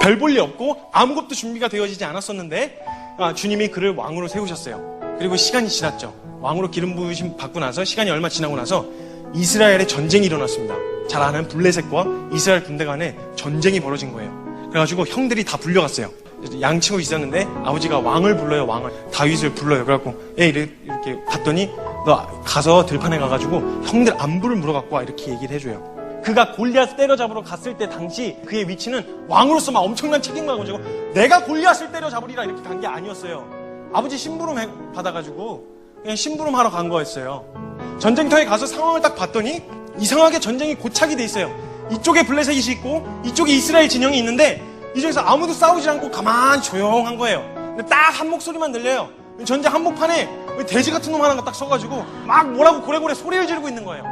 별 볼 일 없고 아무것도 준비가 되어지지 않았었는데 아, 주님이 그를 왕으로 세우셨어요. 그리고 시간이 지났죠. 왕으로 기름 부으심 받고 나서 시간이 얼마 지나고 나서 이스라엘의 전쟁이 일어났습니다. 잘 아는 블레셋과 이스라엘 군대 간에 전쟁이 벌어진 거예요. 그래가지고 형들이 다 불려갔어요. 양치고 있었는데 아버지가 왕을 불러요, 왕을. 다윗을 불러요. 그래갖고, 예, 이렇게, 봤더니 너 가서 들판에 가가지고 형들 안부를 물어갖고 와. 이렇게 얘기를 해줘요. 그가 골리앗을 때려잡으러 갔을 때 당시 그의 위치는 왕으로서 막 엄청난 책임감을 가지고 내가 골리앗을 때려잡으리라 이렇게 간 게 아니었어요. 아버지 심부름 해- 받아가지고 그냥 심부름 하러 간 거였어요. 전쟁터에 가서 상황을 딱 봤더니 이상하게 전쟁이 고착이 돼 있어요. 이쪽에 블레셋이 있고 이쪽에 이스라엘 진영이 있는데 이쪽에서 아무도 싸우지 않고 가만 조용한 거예요. 근데 딱 한 목소리만 들려요. 전쟁 한복판에 돼지 같은 놈 하나가 딱 서가지고 막 뭐라고 고래고래 소리를 지르고 있는 거예요.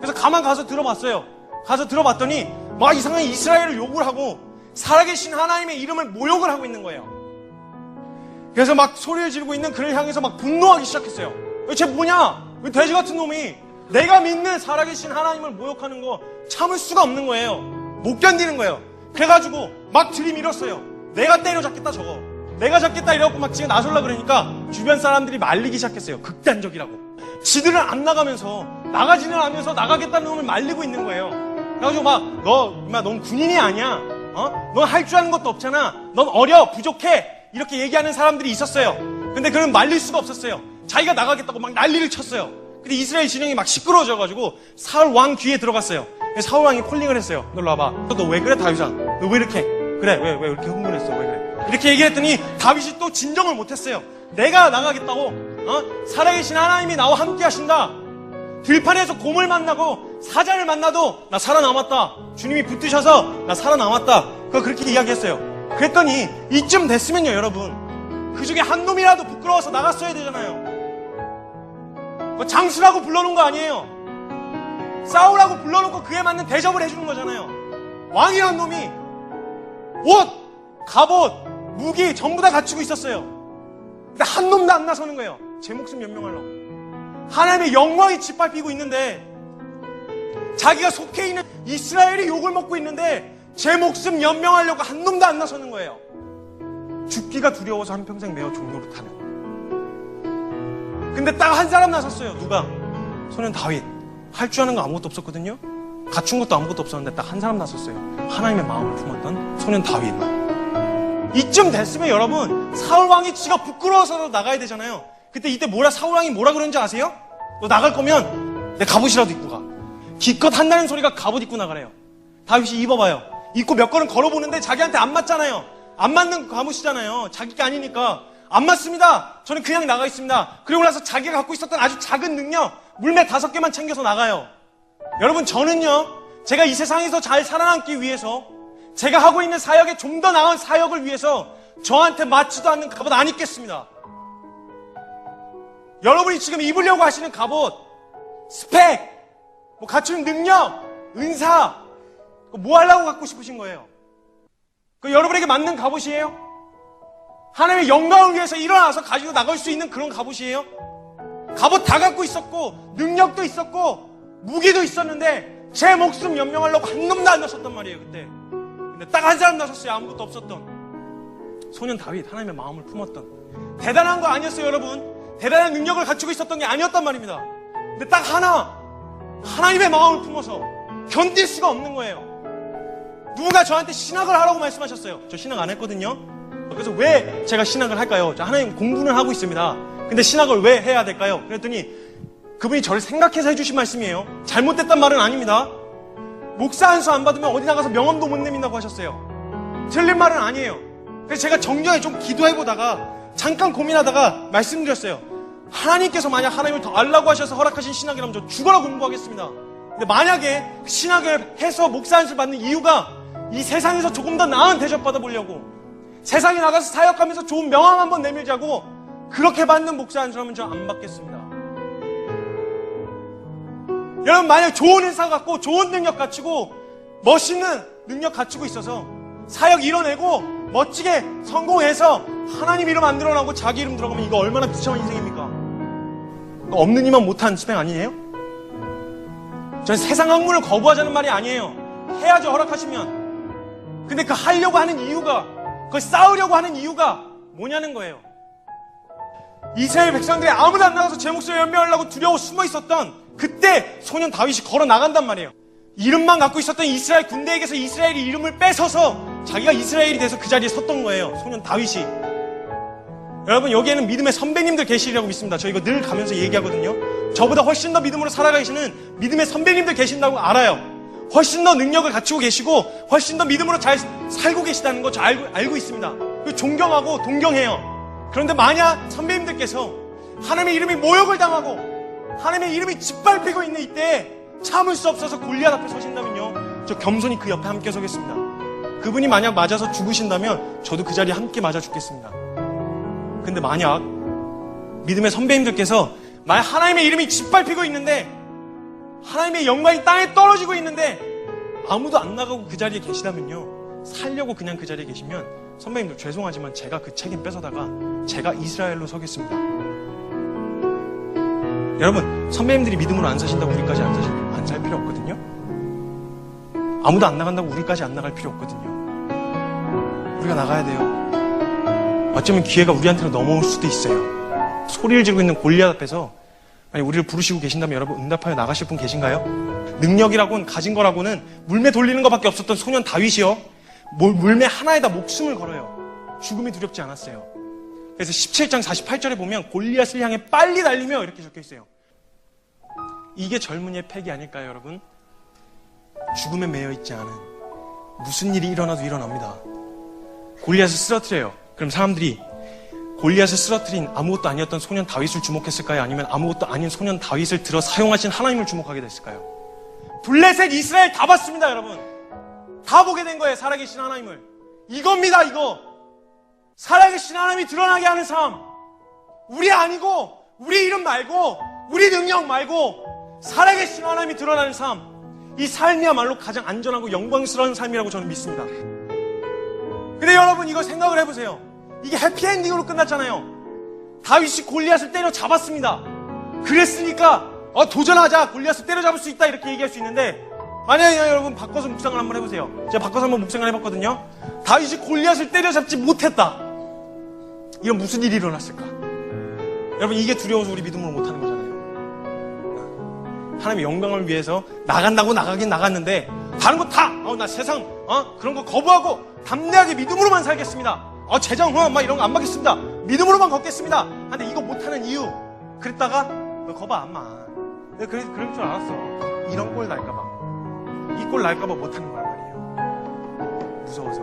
그래서 가만 가서 들어봤어요. 가서 들어봤더니 막 이상하게 이스라엘을 욕을 하고 살아계신 하나님의 이름을 모욕을 하고 있는 거예요. 그래서 막 소리를 지르고 있는 그를 향해서 막 분노하기 시작했어요. 쟤 뭐냐? 왜 돼지 같은 놈이 내가 믿는 살아계신 하나님을 모욕하는 거 참을 수가 없는 거예요. 못 견디는 거예요. 그래가지고 막 들이밀었어요. 내가 때려잡겠다 저거. 내가 잡겠다 이래갖고 막 지금 나설라 그러니까 주변 사람들이 말리기 시작했어요. 극단적이라고. 지들은 안 나가면서 나가지는 않으면서 나가겠다는 놈을 말리고 있는 거예요. 그래가지고 막 너 임마 넌 군인이 아니야. 어? 넌 할 줄 아는 것도 없잖아. 넌 어려 부족해. 이렇게 얘기하는 사람들이 있었어요. 근데 그는 말릴 수가 없었어요. 자기가 나가겠다고 막 난리를 쳤어요. 근데 이스라엘 진영이 막 시끄러워져가지고 사울 왕 귀에 들어갔어요. 사울 왕이 콜링을 했어요. 너 일로 와봐. 너 왜 그래 다윗아? 너 왜 이렇게? 그래 왜 왜 이렇게 흥분했어? 왜 그래? 이렇게 얘기했더니 다윗이 또 진정을 못했어요. 내가 나가겠다고. 어? 살아계신 하나님이 나와 함께 하신다. 들판에서 곰을 만나고 사자를 만나도 나 살아남았다. 주님이 붙드셔서 나 살아남았다. 그거 그렇게 이야기했어요. 그랬더니 이쯤 됐으면요, 여러분. 그 중에 한 놈이라도 부끄러워서 나갔어야 되잖아요. 뭐 장수라고 불러놓은 거 아니에요. 싸우라고 불러놓고 그에 맞는 대접을 해주는 거잖아요. 왕이란 놈이 옷, 갑옷, 무기 전부 다 갖추고 있었어요. 근데 한 놈도 안 나서는 거예요. 제 목숨 연명하려고. 하나님의 영광이 짓밟히고 있는데 자기가 속해 있는 이스라엘이 욕을 먹고 있는데 제 목숨 연명하려고 한 놈도 안 나서는 거예요. 죽기가 두려워서 한평생 매어 종로로 타는. 근데 딱 한 사람 나섰어요. 누가? 소년 다윗. 할 줄 아는 거 아무것도 없었거든요. 갖춘 것도 아무것도 없었는데 딱 한 사람 나섰어요. 하나님의 마음을 품었던 소년 다윗. 이쯤 됐으면 여러분 사울 왕이 지가 부끄러워서 나가야 되잖아요. 그때 이때 뭐라 사울 왕이 뭐라 그런지 아세요? 너 나갈 거면 내 갑옷이라도 입고 가. 기껏 한다는 소리가 갑옷 입고 나가래요. 다윗이 입어봐요. 입고 몇 걸음 걸어보는데 자기한테 안 맞잖아요. 안 맞는 갑옷이잖아요. 자기가 아니니까 안 맞습니다. 저는 그냥 나가 있습니다. 그리고 나서 자기가 갖고 있었던 아주 작은 능력 물매 다섯 개만 챙겨서 나가요. 여러분 저는요 제가 이 세상에서 잘 살아남기 위해서 제가 하고 있는 사역에 좀 더 나은 사역을 위해서 저한테 맞지도 않는 갑옷 안 입겠습니다. 여러분이 지금 입으려고 하시는 갑옷, 스펙, 뭐 갖추는 능력, 은사, 뭐 하려고 갖고 싶으신 거예요? 그 여러분에게 맞는 갑옷이에요? 하나님의 영광을 위해서 일어나서 가지고 나갈 수 있는 그런 갑옷이에요? 갑옷 다 갖고 있었고, 능력도 있었고, 무기도 있었는데, 제 목숨 연명하려고 한 놈도 안 나섰단 말이에요, 그때. 근데 딱 한 사람 나섰어요, 아무것도 없었던. 소년 다윗, 하나님의 마음을 품었던. 대단한 거 아니었어요, 여러분. 대단한 능력을 갖추고 있었던 게 아니었단 말입니다. 근데 딱 하나, 하나님의 마음을 품어서 견딜 수가 없는 거예요. 누군가 저한테 신학을 하라고 말씀하셨어요. 저 신학 안 했거든요. 그래서 왜 제가 신학을 할까요? 저 하나님 공부는 하고 있습니다. 근데 신학을 왜 해야 될까요? 그랬더니 그분이 저를 생각해서 해주신 말씀이에요. 잘못됐단 말은 아닙니다. 목사 한 수 안 받으면 어디 나가서 명함도 못 내민다고 하셨어요. 틀린 말은 아니에요. 그래서 제가 정정에 좀 기도해보다가 잠깐 고민하다가 말씀드렸어요. 하나님께서 만약 하나님을 더 알라고 하셔서 허락하신 신학이라면 저 죽어라 공부하겠습니다. 근데 만약에 신학을 해서 목사 한수 받는 이유가 이 세상에서 조금 더 나은 대접 받아보려고 세상에 나가서 사역하면서 좋은 명함 한번 내밀자고 그렇게 받는 목사 한 사람은 저안 받겠습니다. 여러분 만약 좋은 인사 갖고 좋은 능력 갖추고 멋있는 능력 갖추고 있어서 사역 이뤄내고 멋지게 성공해서 하나님 이름 안 드러나고 자기 이름 들어가면 이거 얼마나 비참한 인생입니까? 없는 이만 못한 스펙 아니에요? 전 세상 학문을 거부하자는 말이 아니에요. 해야죠 허락하시면. 근데 그 하려고 하는 이유가, 그 싸우려고 하는 이유가 뭐냐는 거예요. 이스라엘 백성들이 아무도 안 나가서 제 목소리 연명하려고 두려워 숨어 있었던 그때 소년 다윗이 걸어 나간단 말이에요. 이름만 갖고 있었던 이스라엘 군대에게서 이스라엘이 이름을 뺏어서 자기가 이스라엘이 돼서 그 자리에 섰던 거예요. 소년 다윗이. 여러분 여기에는 믿음의 선배님들 계시리라고 믿습니다. 저 이거 늘 가면서 얘기하거든요. 저보다 훨씬 더 믿음으로 살아가시는 믿음의 선배님들 계신다고 알아요. 훨씬 더 능력을 갖추고 계시고 훨씬 더 믿음으로 잘 살고 계시다는 거 저 알고, 알고 있습니다. 존경하고 동경해요. 그런데 만약 선배님들께서 하나님의 이름이 모욕을 당하고 하나님의 이름이 짓밟히고 있는 이때 참을 수 없어서 골리앗 앞에 서신다면요. 저 겸손히 그 옆에 함께 서겠습니다. 그분이 만약 맞아서 죽으신다면 저도 그 자리에 함께 맞아 죽겠습니다. 근데 만약 믿음의 선배님들께서 만약 하나님의 이름이 짓밟히고 있는데 하나님의 영광이 땅에 떨어지고 있는데 아무도 안 나가고 그 자리에 계시다면요 살려고 그냥 그 자리에 계시면 선배님들 죄송하지만 제가 그 책임 뺏어다가 제가 이스라엘로 서겠습니다. 여러분 선배님들이 믿음으로 안 사신다고 우리까지 안, 사실, 안살 필요 없거든요. 아무도 안 나간다고 우리까지 안 나갈 필요 없거든요 우리가 나가야 돼요 어쩌면 기회가 우리한테로 넘어올 수도 있어요. 소리를 지르고 있는 골리앗 앞에서 아니 우리를 부르시고 계신다면 여러분 응답하여 나가실 분 계신가요? 능력이라고는 가진 거라고는 물매 돌리는 것밖에 없었던 소년 다윗이요. 물- 물매 하나에다 목숨을 걸어요. 죽음이 두렵지 않았어요. 그래서 17장 48절에 보면 골리앗을 향해 빨리 달리며 이렇게 적혀 있어요. 이게 젊은이의 패기 아닐까요, 여러분? 죽음에 매여 있지 않은 무슨 일이 일어나도 일어납니다. 골리앗을 쓰러뜨려요. 그럼 사람들이 골리앗을 쓰러뜨린 아무것도 아니었던 소년 다윗을 주목했을까요? 아니면 아무것도 아닌 소년 다윗을 들어 사용하신 하나님을 주목하게 됐을까요? 블레셋 이스라엘 다 봤습니다, 여러분. 다 보게 된 거예요, 살아계신 하나님을. 이겁니다, 이거. 살아계신 하나님이 드러나게 하는 삶. 우리 아니고, 우리 이름 말고, 우리 능력 말고, 살아계신 하나님이 드러나는 삶. 이 삶이야말로 가장 안전하고 영광스러운 삶이라고 저는 믿습니다. 근데 여러분 이거 생각을 해보세요. 이게 해피엔딩으로 끝났잖아요. 다윗이 골리앗을 때려 잡았습니다. 그랬으니까 어, 도전하자 골리앗을 때려잡을 수 있다 이렇게 얘기할 수 있는데 만약에 여러분 바꿔서 묵상을 한번 해보세요. 제가 바꿔서 한번 묵상을 해봤거든요. 다윗이 골리앗을 때려잡지 못했다. 이건 무슨 일이 일어났을까? 여러분 이게 두려워서 우리 믿음으로 못하는 거잖아요. 하나님의 영광을 위해서 나간다고 나가긴 나갔는데 다른 거 다, 어, 나 세상, 어, 그런 거 거부하고 담대하게 믿음으로만 살겠습니다. 어, 재정, 어, 막 이런 거 안 받겠습니다. 믿음으로만 걷겠습니다. 근데 이거 못하는 이유. 그랬다가, 너 거봐, 안마. 내가 그래, 그럴 줄 알았어. 이런 꼴 날까봐. 이 꼴 날까봐 못하는 거란 말이에요. 무서워서.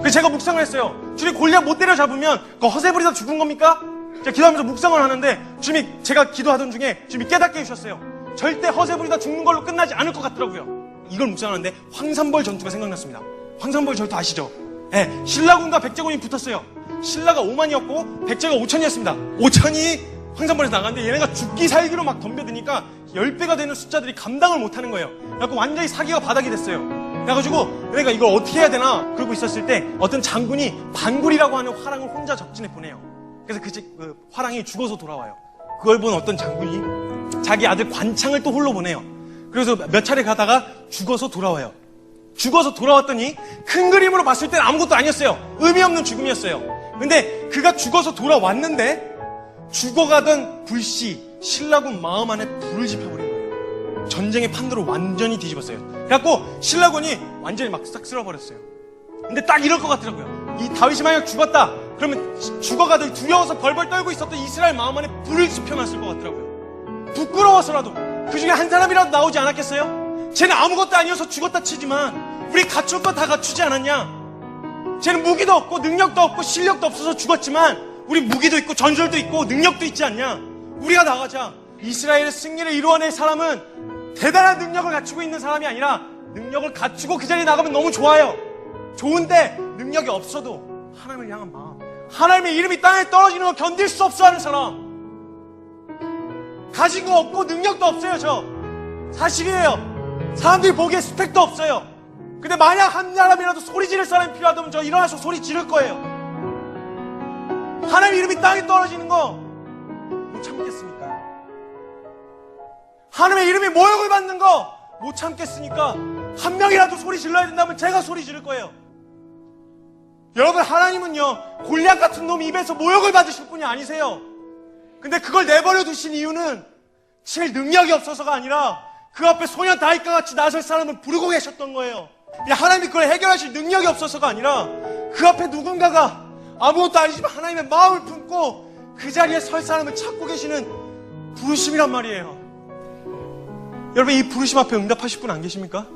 그래서 제가 묵상을 했어요. 주님 골리앗 못 때려잡으면 그 허세 부리다 죽은 겁니까? 제가 기도하면서 묵상을 하는데 주님이 제가 기도하던 중에 주님이 깨닫게 해주셨어요. 절대 허세 부리다 죽는 걸로 끝나지 않을 것 같더라고요. 이걸 묵상하는데 황산벌 전투가 생각났습니다. 황산벌 전투 아시죠? 예, 신라군과 백제군이 붙었어요. 신라가 5만이었고 백제가 5천이었습니다. 5천이 황산벌에서 나갔는데 얘네가 죽기 살기로 막 덤벼드니까 10배가 되는 숫자들이 감당을 못하는 거예요. 그래갖고 완전히 사기가 바닥이 됐어요. 그래가지고 내가 이걸 어떻게 해야 되나 그러고 있었을 때 어떤 장군이 반굴이라고 하는 화랑을 혼자 적진에 보내요. 그래서 그, 지- 그 화랑이 죽어서 돌아와요. 그걸 본 어떤 장군이 자기 아들 관창을 또 홀로 보내요. 그래서 몇 차례 가다가 죽어서 돌아와요. 죽어서 돌아왔더니 큰 그림으로 봤을 때는 아무것도 아니었어요. 의미 없는 죽음이었어요. 근데 그가 죽어서 돌아왔는데 죽어가던 불씨 신라군 마음 안에 불을 지펴버린 거예요. 전쟁의 판도를 완전히 뒤집었어요. 그래갖고 신라군이 완전히 막 싹 쓸어버렸어요. 근데 딱 이럴 것 같더라고요. 이 다윗이 만약 죽었다. 그러면 죽어가던 두려워서 벌벌 떨고 있었던 이스라엘 마음 안에 불을 지펴놨을 것 같더라고요. 부끄러워서라도 그 중에 한 사람이라도 나오지 않았겠어요? 쟤는 아무것도 아니어서 죽었다 치지만 우리 갖출 거 다 갖추지 않았냐? 쟤는 무기도 없고 능력도 없고 실력도 없어서 죽었지만 우리 무기도 있고 전술도 있고 능력도 있지 않냐? 우리가 나가자. 이스라엘의 승리를 이루어낼 사람은 대단한 능력을 갖추고 있는 사람이 아니라 능력을 갖추고 그 자리에 나가면 너무 좋아요. 좋은데 능력이 없어도 하나님을 향한 마음. 하나님의 이름이 땅에 떨어지는 거 견딜 수 없어 하는 사람. 가진 거 없고 능력도 없어요, 저. 사실이에요. 사람들이 보기에 스펙도 없어요. 근데 만약 한 사람이라도 소리 지를 사람이 필요하다면 저 일어나서 소리 지를 거예요. 하나님 이름이 땅에 떨어지는 거 못 참겠습니까? 하나님의 이름이 모욕을 받는 거 못 참겠으니까 한 명이라도 소리 질러야 된다면 제가 소리 지를 거예요. 여러분 하나님은요 골리앗 같은 놈 입에서 모욕을 받으실 분이 아니세요. 근데 그걸 내버려 두신 이유는 칠 능력이 없어서가 아니라 그 앞에 소년 다윗과 같이 나설 사람을 부르고 계셨던 거예요. 하나님이 그걸 해결하실 능력이 없어서가 아니라 그 앞에 누군가가 아무것도 아니지만 하나님의 마음을 품고 그 자리에 설 사람을 찾고 계시는 부르심이란 말이에요. 여러분 이 부르심 앞에 응답하실 분 안 계십니까?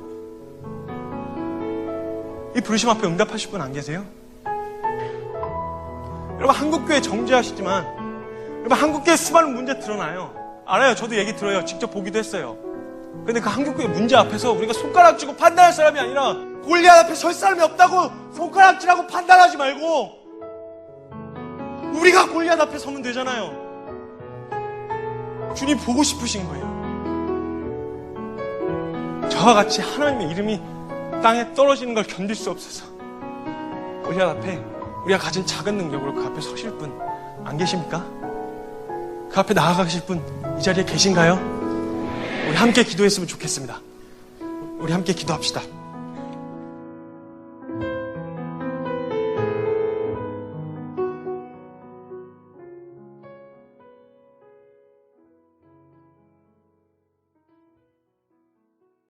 이 부르심 앞에 응답하실 분 안 계세요? 여러분 한국교회 정죄하시지만 여러분 한국교회 수많은 문제 드러나요. 알아요. 저도 얘기 들어요. 직접 보기도 했어요. 근데 그 한국교회 문제 앞에서 우리가 손가락 쥐고 판단할 사람이 아니라 골리앗 앞에 설 사람이 없다고 손가락 쥐라고 판단하지 말고 우리가 골리앗 앞에 서면 되잖아요. 주님 보고 싶으신 거예요. 저와 같이 하나님의 이름이 땅에 떨어지는 걸 견딜 수 없어서 골리앗 앞에 우리가 가진 작은 능력으로 그 앞에 서실 분 안 계십니까? 그 앞에 나아가실 분 이 자리에 계신가요? 우리 함께 기도했으면 좋겠습니다. 우리 함께 기도합시다.